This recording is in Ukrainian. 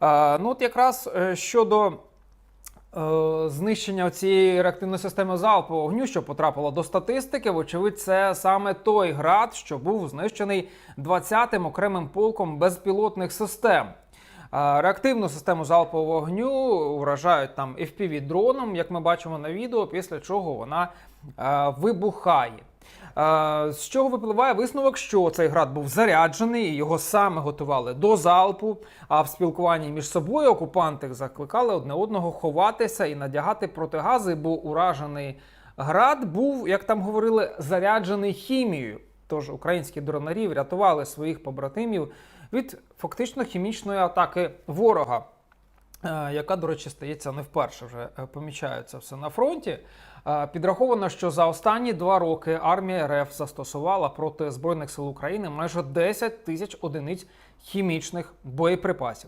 Ну, от якраз е, щодо е, знищення цієї реактивної системи залпового вогню, що потрапило до статистики, вочевидь, це саме той град, що був знищений 20-м окремим полком безпілотних систем. Реактивну систему залпового вогню вражають там fpv дроном, як ми бачимо на відео, після чого вона е, вибухає. З чого випливає висновок, що цей град був заряджений, його саме готували до залпу. А в спілкуванні між собою окупанти закликали одне одного ховатися і надягати протигази, бо уражений град був, як там говорили, заряджений хімією. Тож українські дронарі врятували своїх побратимів від фактично хімічної атаки ворога. Е, яка, до речі, стається не вперше вже е, помічається все на фронті. Е, Підраховано, що за останні два роки армія РФ застосувала проти Збройних сил України майже 10 тисяч одиниць хімічних боєприпасів.